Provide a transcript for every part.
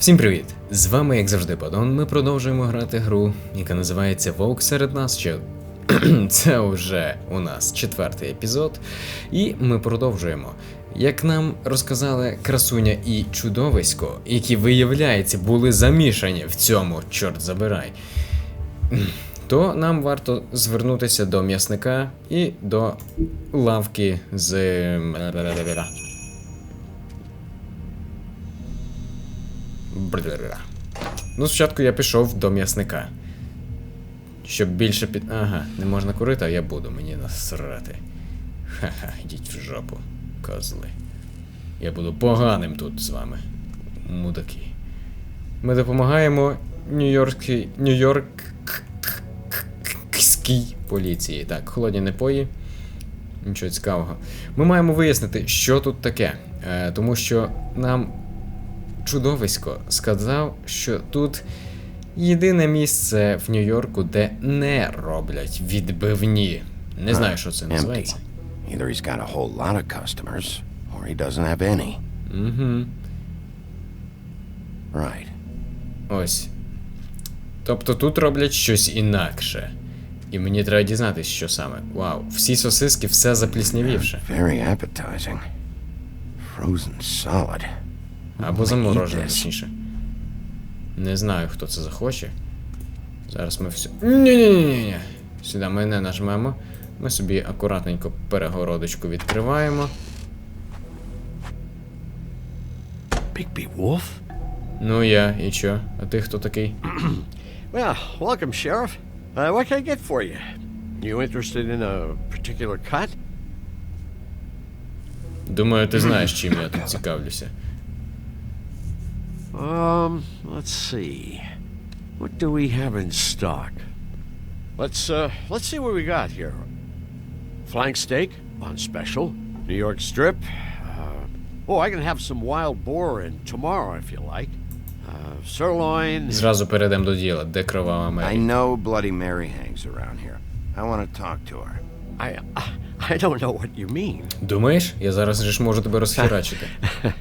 Всім привіт! З вами, як завжди, Падон. Ми продовжуємо грати гру, яка називається Вовк серед нас. Що це вже у нас четвертий епізод, і ми продовжуємо. Як нам розказали красуня і чудовисько, які, виявляється, були замішані в цьому, чорт забирай, то нам варто звернутися до м'ясника і до лавки з. Бля. Ну, спочатку я пішов до м'ясника. Щоб більше під. Ага, не можна курити, а я буду мені насрати. Ха-ха, йдіть в жопу, козли. Я буду поганим тут з вами. Мудаки. Ми допомагаємо Нью-Йоркській. Нью-Йоркській поліції. Так, холодні напої. Нічого цікавого. Ми маємо вияснити, що тут таке. Е, тому що нам чудовисько сказав, що тут єдине місце в Нью-Йорку, де не роблять відбивні. Не знаю, що це називається. Either he's got a whole lot of customers, or he doesn't have any. Угу. Right. Ось. Тобто тут роблять щось інакше. І мені треба дізнатись, що саме. Вау, всі сосиски все запліснявівше. Very appetizing. Frozen solid. Або заморожене, точніше. Не знаю, хто це захоче. Зараз ми все. Ні-ні-ні-ні. Сюди ми не нажмемо. Ми собі акуратненько перегородочку відкриваємо. Bigby Wolf? Ну я, і чо? А ти хто такий? Well, welcome, Sheriff. Uh, what can I get for you? You interested in a particular cut? Думаю, ти знаєш, чим я тут цікавлюся. Um, let's see. What do we have in stock? Let's uh, let's see what we got here. Flank steak on special. New York strip. Uh, oh, I can have some wild boar in tomorrow if you like. Uh, sirloin. Зразу перейдемо до діла, де кровава I Мері. know Bloody Mary hangs around here. I want to talk to her. I I don't know what you mean. Думаєш, я зараз же ж можу тебе розхерачити.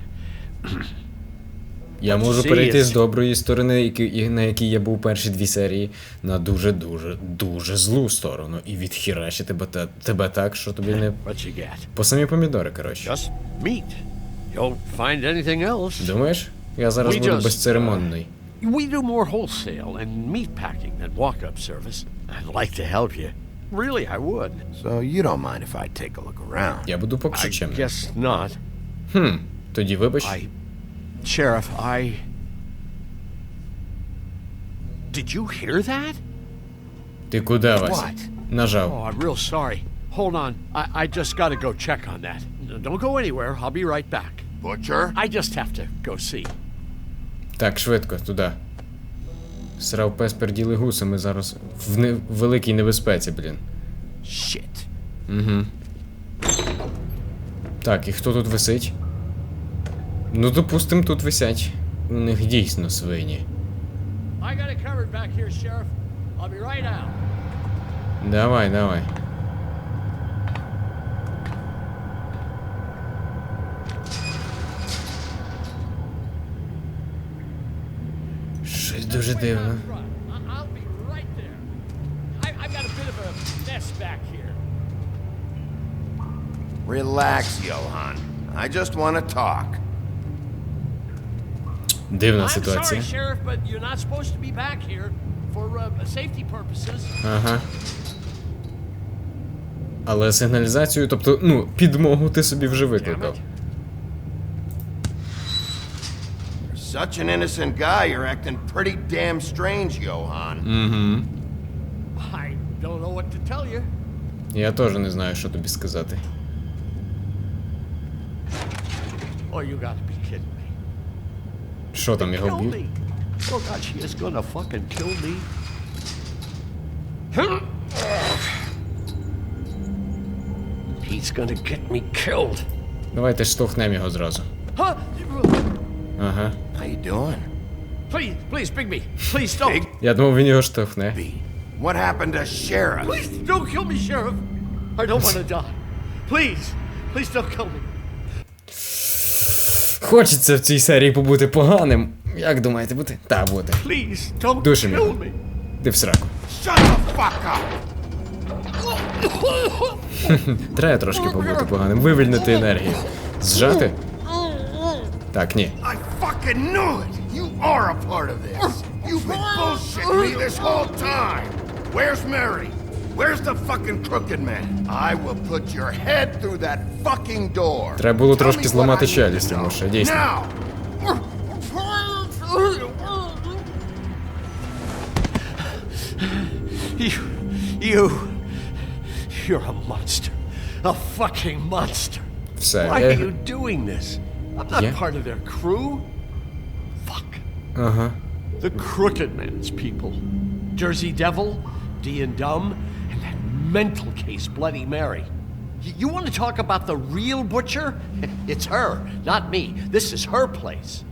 Я можу See, перейти з доброї сторони, які- на якій я був перші дві серії, на дуже-дуже дуже злу сторону. І відхерачити тебе, та- тебе так, що тобі не. What you get? По самі помідори, коротше. Just meat. You find anything else. Думаєш? Я зараз We буду just, безцеремонний. We do more wholesale and meat packing than walk-up service. I'd like to help you. Really, I would. So you don't mind if I take a look around? Я буду поки що I чемним. guess not. Хм, тоді вибач. I, Sheriff, I. Did you hear that? Ти куди, Вася? What? Нажав. Oh, I'm real sorry. Hold on. I, I just got to go check on that. Don't go anywhere. I'll be right back. Butcher? I just have to go see. Так, швидко, туди. Срав пес перділи гуси, ми зараз в не... в великій небезпеці, блін. Shit. Угу. Так, і хто тут висить? Ну, допустим, тут висять. У них дійсно свині. Here, right. Давай, давай. Щось дуже дивно. Relax, Johan. I just want to talk. Дивна I'm ситуація. sorry, Sheriff, but you're not supposed to be back here for uh, safety purposes. Ага. Але сигналізацію, тобто, ну, підмогу ти собі вже викликав. such an innocent guy, you're acting pretty damn strange, Johan. Угу. I don't know what to tell you. Я теж не знаю, що тобі сказати. Oh, you me. Що там його Kill б'ють? me. Oh, God, she is gonna fucking kill me. He's gonna get me killed. Давайте штовхнемо його зразу. Huh? Ага. How you doing? Please, please, Bigby, please don't. Я думав, він його штовхне. B. What happened to Sheriff? Please don't kill me, Sheriff. I don't want to die. Please, please don't kill me. Хочеться в цій серії побути поганим. Як думаєте бути? Та буде. Його. me. Ти в сраку. Треба трошки побути поганим, вивільнити енергію. Зжати? Так, ні. Where's Mary? Where's the fucking crooked man? I will put your head through that fucking door! Треба було Tell трошки me what зламати I need to челюсть, know. тому що, дійсно. Now! You, you, you're a monster. A fucking monster. Все. Why я- are you doing this? I'm not Yeah. part of their crew. Fuck. Ага. The Crooked Man's people. Jersey Devil, D and Dumb, and that mental case, Bloody Mary. Y- You want to talk about the real butcher? It's her, not me. This is her place.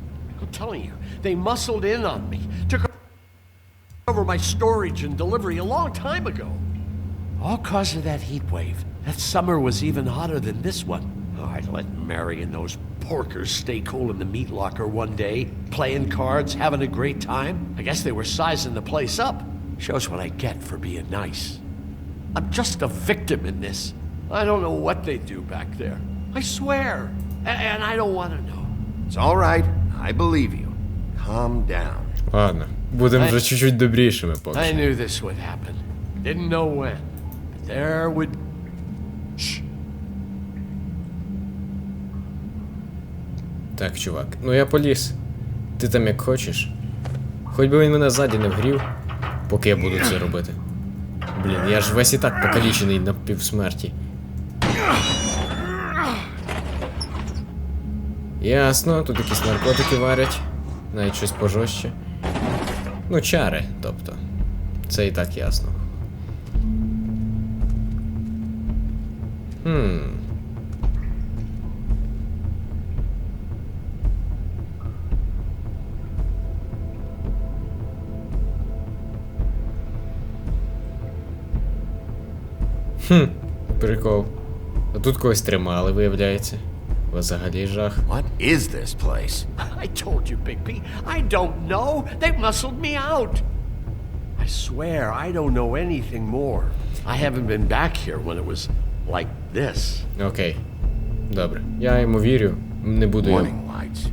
I'm telling you, they muscled in on me, took over my storage and delivery a long time ago. All cause of that heat wave. That summer was even hotter than this one. Oh, I let Mary and those porkers stay cool in the meat locker one day, playing cards, having a great time. I guess they were sizing the place up. Shows what I get for being nice. I'm just a victim in this. I don't know what they do back there. I swear. A- and I don't want to know. It's all right. I believe you. Calm down. Ладно. Будемо вже чуть-чуть добрішими поки. I knew this would happen. Didn't know when. But there would. Shh. Так, чувак. Ну я поліз. Ти там як хочеш. Хоч би він мене ззаді не вгрів, поки я буду це робити. Блін, я ж весь і так покалічений на півсмерті. Ясно, тут якісь наркотики варять. Навіть щось пожорстче. Ну, чари, тобто. Це і так ясно. Хм. Хм, прикол. А тут когось тримали, виявляється. Взагалі жах. What is this place? I told you, Bigby. I don't know. They muscled me out. I swear, I don't know anything more. I haven't been back here when it was like this. Окей. Добре. Я йому вірю. Не буду його. Warning lights.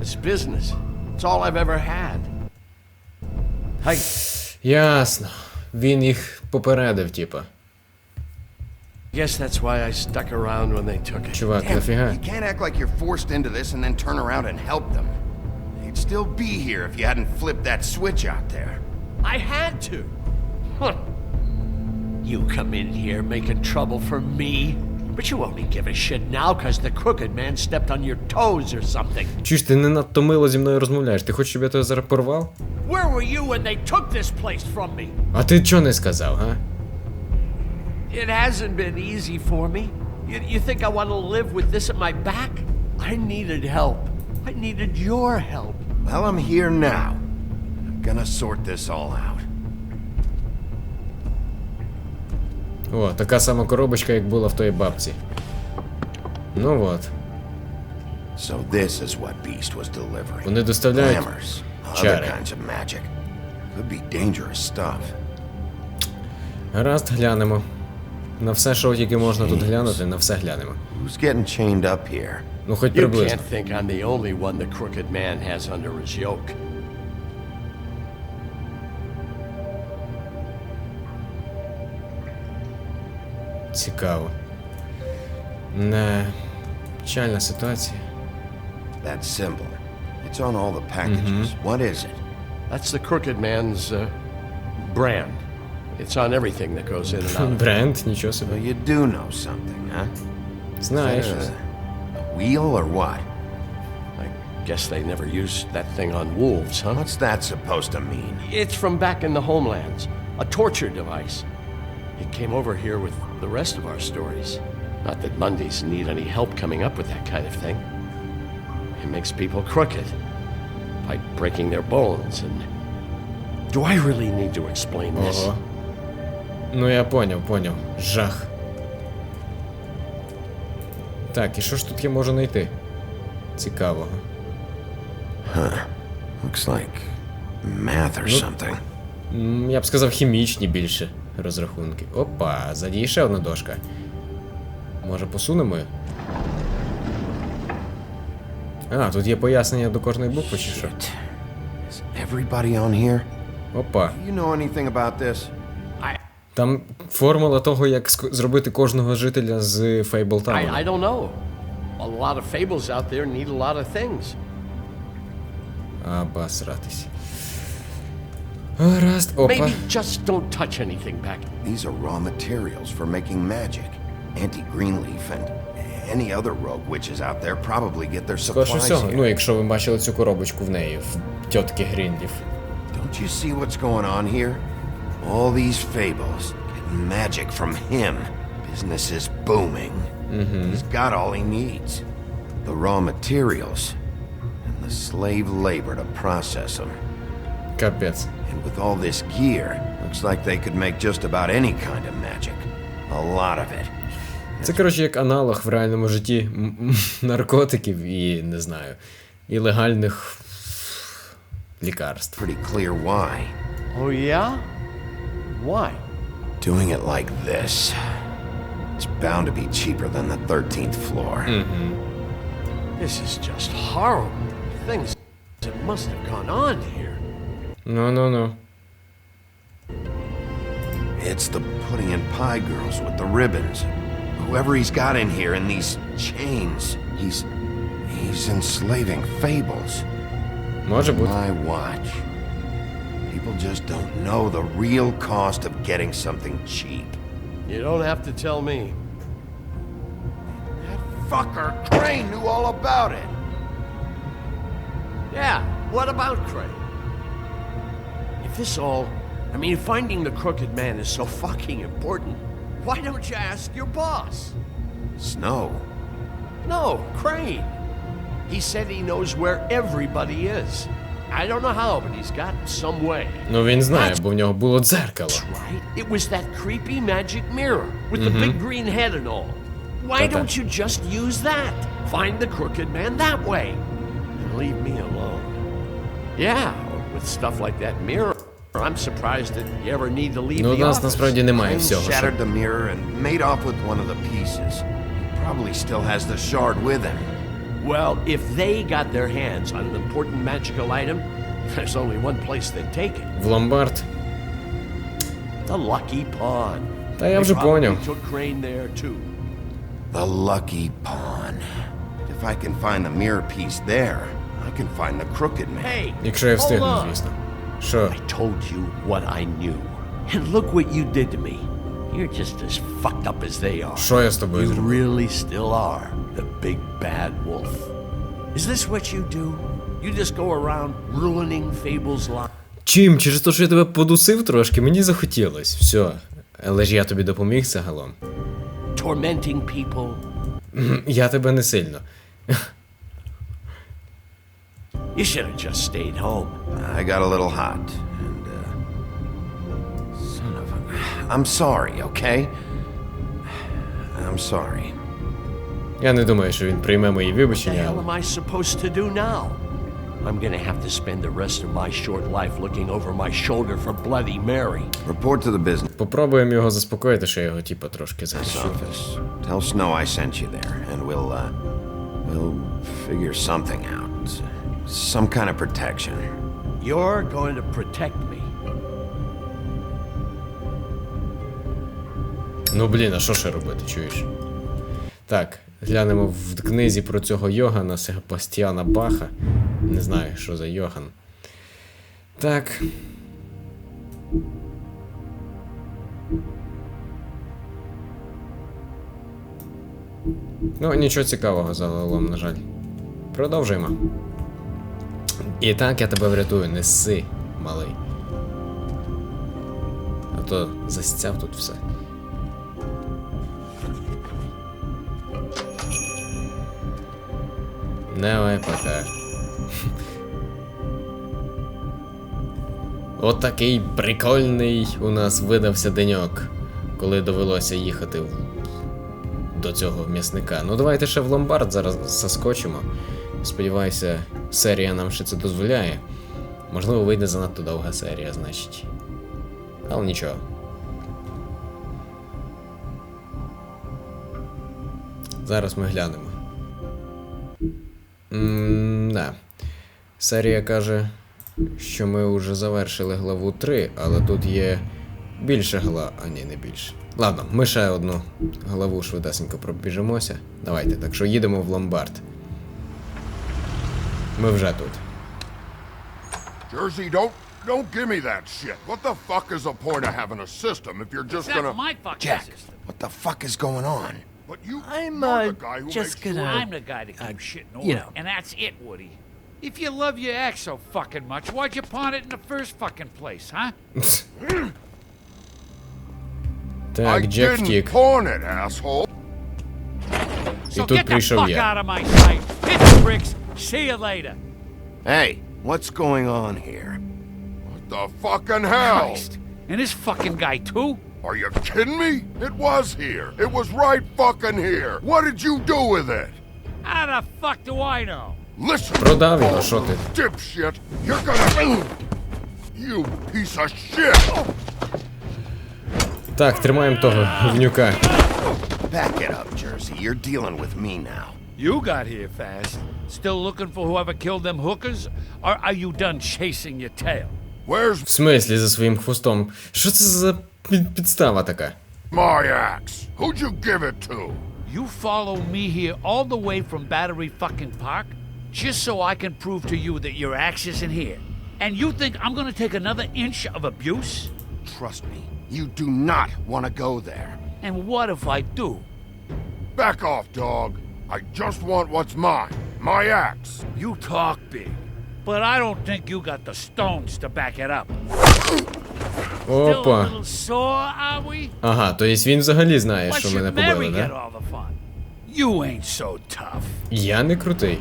It's business. It's all I've ever had. Hey, Ясно. Він їх попередив, типа. guess that's why I stuck around when they took it. Чувак, Damn, нафіга? you can't act like you're forced into this and then turn around and help them. They'd still be here if you hadn't flipped that switch out there. I had to. Huh. You come in here making trouble for me, but you only give a shit now because the crooked man stepped on your toes or something. Чуєш, ти не надто мило зі мною розмовляєш. Ти хочеш, щоб я тебе зараз порвав? Where were you when they took this place from me? А ти чого не сказав, га? It hasn't been easy for me. You, you think I want to live with this at my back? I needed help. I needed your help. Well, I'm here now. I'm gonna sort this all out. О, така сама коробочка, як була в тої бабці. Ну от. So this is what Beast was delivering. Вони доставляють Glamours, other чари. kinds of magic. Could be dangerous stuff. Гаразд, глянемо. На все, що тільки можна тут глянути, на все глянемо. Who's getting chained up here? Ну, хоч You приблизно. can't think I'm the only one the crooked man has under his yoke. Цікаво. Не печальна ситуація. That symbol. It's on all the packages. What is it? That's the crooked man's uh, brand. It's on everything that goes in and out. Бренд, нічого So собі. you do know something, huh? Знаєш. Uh, a wheel or what? I guess they never used that thing on wolves, huh? What's that supposed to mean? It's from back in the homelands, a torture device. It came over here with the rest of our stories. Not that Mondays need any help coming up with that kind of thing. It makes people crooked by breaking their bones and. Do I really need to explain this? Ого. Ну я поняв, поняв. Жах. Так, і що ж тут я можу знайти? Цікавого. Looks like math or something. М, Я б сказав, хімічні більше Розрахунки. Опа, задій ще одна дошка. Може посунемо? А, тут є пояснення до кожної букви чи що? Опа. Там формула того, як зробити кожного жителя з I, Фейблтауну. I don't know. A lot of fables out there need a lot of things. Обосратись. Гаразд, опа. Maybe just don't touch anything back. These are raw materials for making magic. Auntie Greenleaf and any other rogue witches out there probably get their Скорше supplies всього, here. ну якщо ви бачили цю коробочку в неї, в тітки Грінлів. Don't you see what's going on here? All these fables get magic from him. Business is booming. He's got all he needs. The raw materials and the slave labor to process them. Капець. And with all this gear, looks like they could make just about any kind of magic. A lot of it. Це, коротше, як аналог в реальному житті м- м- наркотиків і не знаю, і легальних лікарств. Pretty clear why. Oh, yeah? Why? Doing it like this. It's bound to be cheaper than the 13th floor. This is just horrible. Things that must have gone on here. Ну ну ну. It's the pudding and pie girls with the ribbons. Whoever he's got in here in these chains, he's. he's enslaving fables. Може бути. My watch. People just don't know the real cost of getting something cheap. You don't have to tell me. That fucker Crane knew all about it. Yeah, what about Craig? If this all. I mean, finding the crooked man is so fucking important, why don't you ask your boss? Snow. No, Crane. He said he knows where everybody is. I don't know how, but he's got some way. Ну він знає, бо в нього було дзеркало. Right? It was that creepy magic mirror with the big green head and all. Why Got that. don't you just use that? Find the crooked man that way. And leave me alone. Yeah, with stuff like that mirror, I'm surprised that you ever need to leave Ну, the у нас office. насправді немає Crane всього. що- shattered the mirror and made off with one of the pieces. He probably still has the shard with him. Well, if they got their hands on an important magical item, there's only one place they'd take it. В ломбард. The Lucky Pawn. Та я They вже probably поняв. took Crane there too. The lucky pawn. If I can find the mirror piece there, I can find the crooked man. Hey, Якщо я hold встигну, on. звісно. Що? I told you what I knew. And look what you did to me. You're just as fucked up as they are. Що я з тобою You зробив? really still are the big bad wolf. Is this what you do? You just go around ruining Fable's life? Чим? Через те, що я тебе подусив трошки, мені захотілось. Все. Але ж я тобі допоміг загалом. Tormenting people? Я тебе не сильно. You should have just stayed home. I got a little hot, and, uh. Son of a. I'm sorry, okay? I'm sorry. Я не думаю, що він прийме мої What the вибачення. hell am I supposed to do now? I'm gonna have to spend the rest of my short life looking over my shoulder for Bloody Mary. Report to the business Попробуємо його заспокоїти, що я його типа трошки захищу. Tell Snow I sent you there, and we'll, uh. We'll figure something out. Some kind of protection. You're going to protect me. Ну блін, а що ще робити, чуєш? Так, глянемо в книзі про цього Йогана Себастьяна Баха. Не знаю, що за Йоган. Так. Ну, нічого цікавого загалом, на жаль. Продовжуємо. І так я тебе врятую, не сси, малий. А то застяв тут все. Давай пока. От такий прикольний у нас видався деньок, коли довелося їхати в... до цього м'ясника. Ну давайте ще в ломбард зараз заскочимо. Сподіваюся, серія нам ще це дозволяє. Можливо, вийде занадто довга серія, значить. Але нічого. Зараз ми глянемо. М. Серія каже, що ми вже завершили главу 3, але тут є більше гла. А ні, не більше. Ладно, ми ще одну главу швидесенько пробіжимося. Давайте, так що їдемо в ломбард. Ми вже тут. Jersey, don't don't give me that shit. What the fuck is the point of having a system if you're just That's gonna? my fucking Jack, system. what the fuck is going on? But you, I'm, you're uh, the guy who just makes gonna- sure- I'm the guy that keeps uh, shit in you order. know. And that's it, Woody. If you love your ex so fucking much, why'd you pawn it in the first fucking place, huh? I Так, Джек didn't втік. pawn it, asshole. І So тут get the прийшов fuck я. out of my sight. Hit the bricks. See you later. Hey, what's going on here? What the fucking hell? Christ. And this fucking guy, too? Are you kidding me? It was here. It was right fucking here. What did you do with it? How the fuck do I know? Listen, Продав його, you що ти? dipshit. You're gonna. You piece of shit. Так, тримаємо того гівнюка. Back it up, Jersey. You're dealing with me now. You got here fast. Still looking for whoever killed them hookers? Or are you done chasing your tail? Where's В смислі за своїм хвостом? Що це за під- підстава така? my axe? Who'd you give it to? You follow me here all the way from Battery fucking Park just so I can prove to you that your axe isn't here. And you think I'm gonna take another inch of abuse? Trust me, you do not want to go there. And what if I do? Back off, dog. I just want what's mine. My axe. You talk big, but I don't think you got the stones to back it up. Опа. little sore, are we? Ага, то есть він взагалі знає, що мене побили, да? all the fun? You ain't so tough. Я не крутий.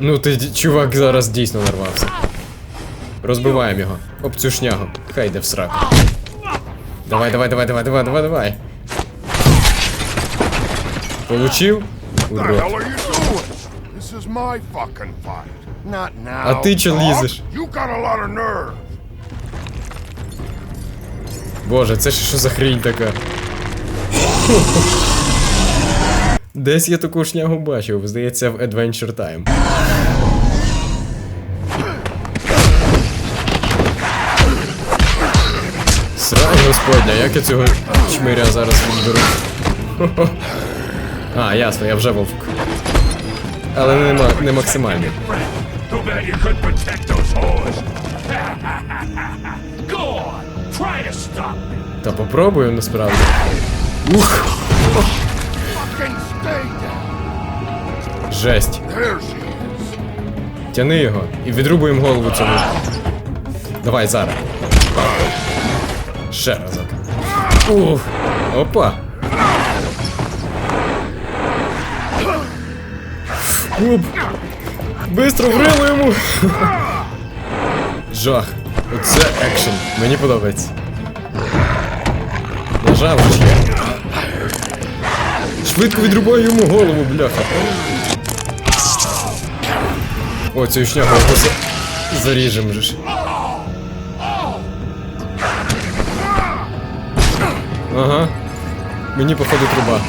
Ну ти чувак зараз дійсно нарвався. Розбиваємо його. Об цю шнягу. Хай йде в сраку. Давай, давай, давай, давай, давай, давай, давай. Получив? А ти Dog, лізеш? Боже, це ж що за хрінь така? Десь я таку шнягу бачив, здається, в Adventure Time. Срань господня, як я цього чмиря зараз відберу. А, ясно, я вже вовк. Але не, не максимальний. Та попробую насправді. Ух, жесть. Тяни його і відрубуємо голову цьому. Давай зараз. Ще разок. Ух. Опа. Оп. Бистро врило йому. Жах. Оце екшен. Мені подобається. Нажав же. Швидко відрубаю йому голову, бляха. О, цю шнягу якось заріжем же ж. Ага. Мені походу труба.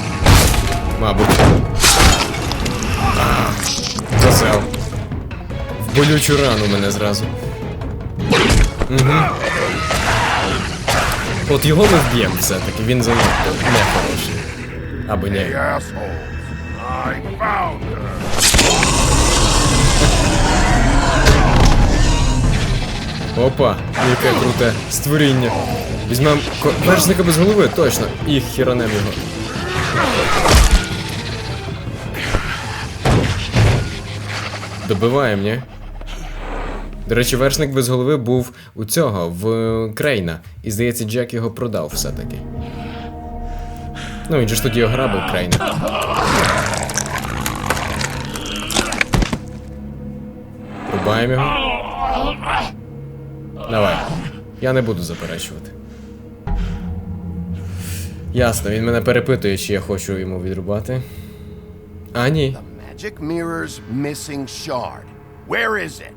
Мабуть. А, В болючу рану мене зразу. Угу. От його ми вб'ємо все-таки, він занадто не хороший. Або ні. Опа, яке круте створіння. Візьмем ко- вершника без голови, точно. І хіранем його. Добиваємо, ні? До речі, вершник без голови був у цього, в Крейна. І здається, Джек його продав все-таки. Ну, він же ж тоді ограбив Крейна. Рубаємо його. Давай. Я не буду заперечувати. Ясно, він мене перепитує, чи я хочу йому відрубати. А, ні. magic mirror's missing shard. Where is it?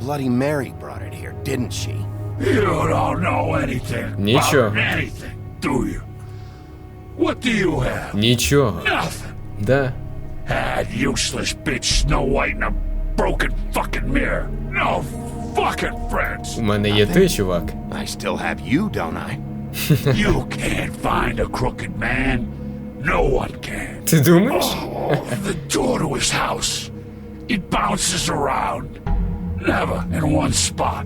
Bloody Mary brought it here, didn't she? You don't know anything Ничего. about anything, do you? What do you have? Нічого. Nothing. Да. That useless bitch Snow White and a broken fucking mirror. No fucking friends. У мене є ти, чувак. I still have you, don't I? you can't find a crooked man. No one can. Ти думаєш? Oh, the door to his house. It bounces around, never in one spot.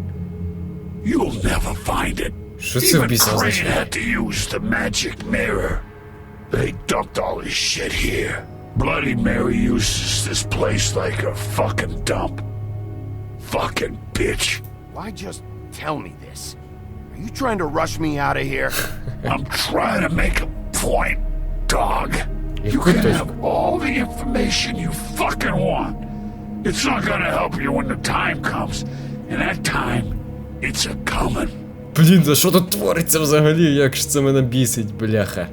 You'll never find it. Even Crane had to use the magic mirror. They dumped all his shit here. Bloody Mary uses this place like a fucking dump. Fucking bitch. Why just tell me this? Are you trying to rush me out of here? I'm trying to make a point, dog. You can have all the information you fucking want. It's not gonna help you when the time comes. And that time, it's a coming. Блін, за що тут твориться взагалі? Як ж це мене бісить, бляха.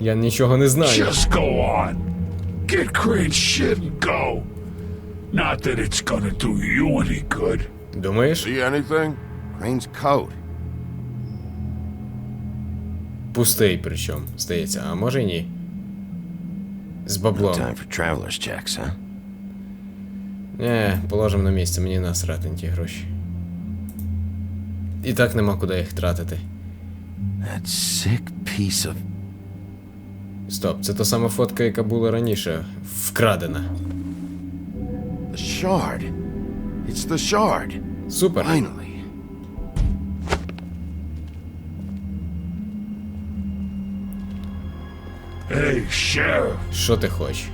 Я нічого не знаю. Just go on. Get Crane's shit and go. Not that it's gonna do you any good. Думаєш? See anything? Crane's coat. Пустий причому, здається, а може й ні. З баблом. Не, положимо на місце, мені насрати на ті гроші. І так нема куди їх тратити. That sick piece of... Стоп, це та сама фотка, яка була раніше, вкрадена. The shard. It's the shard. Супер. Finally. Hey, Sheriff. Що ти хочеш?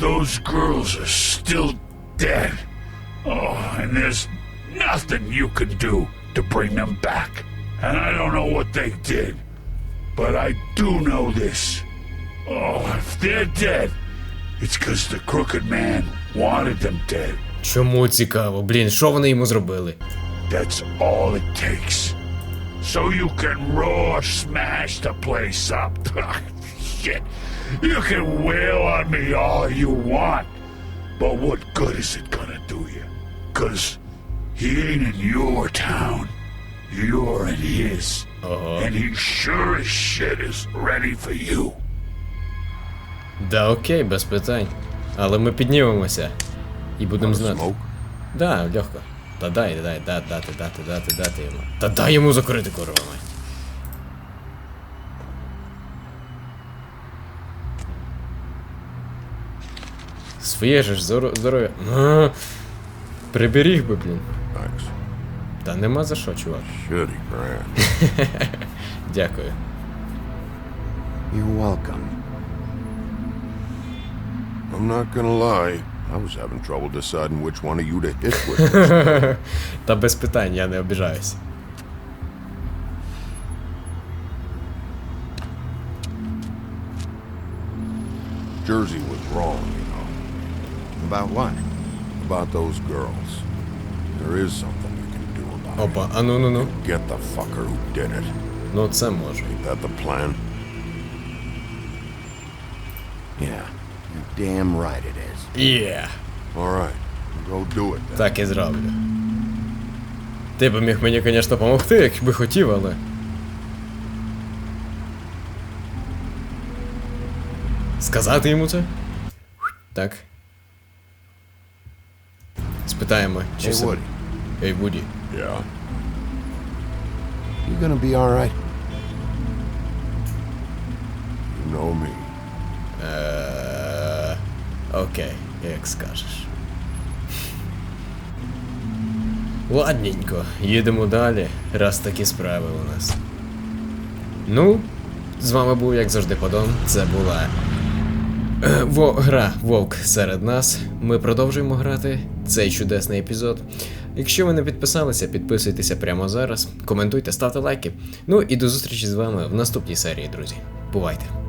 Those girls are still dead. Oh, and there's nothing you can do to bring them back. And I don't know what they did, but I do know this. Oh, if they're dead, it's because the crooked man wanted them dead. Чому цікаво? Блін, що вони йому зробили? That's all it takes. So you can raw smash the place up. Shit. You can wail on me all you want. But what good is it gonna do you? Cause he ain't in your town. You're in his. And he sure as shit is ready for you. Да окей, без питань. Але ми піднімемося. І будемо знати. Smoke? Да, легко. Та дай, дай, да, дати, дати, дати, дати йому. Та дай йому закрити курва мать. Своє же ж здоро- здоров'я. Приберіг би, блін. Та нема за що, чувак. Дякую. You're welcome. I'm not gonna lie. I was having trouble deciding which one of you to hit with. Та без питань, я не обіжаюсь. Jersey was wrong, you know. About what? About those girls. There is something you can do about it. Опа, а ну ну ну. Get the fucker who did it. Ну це можу. Ain't that the plan? Yeah. You're damn right it is. Є. All right. Go do it then. Так і зроблю. Ти б міг мені, звісно, допомогти, якби хотів, але. Сказати йому це? Так. Спитаємо, чи все. Ей, Вуді. Yeah. You gonna be alright? You know me. Е, Окей, як скажеш. Ладненько, їдемо далі, раз такі справи у нас. Ну, з вами був, як завжди, Подон. Це була е, во, гра Вовк серед нас. Ми продовжуємо грати цей чудесний епізод. Якщо ви не підписалися, підписуйтеся прямо зараз, коментуйте, ставте лайки. Ну і до зустрічі з вами в наступній серії, друзі. Бувайте!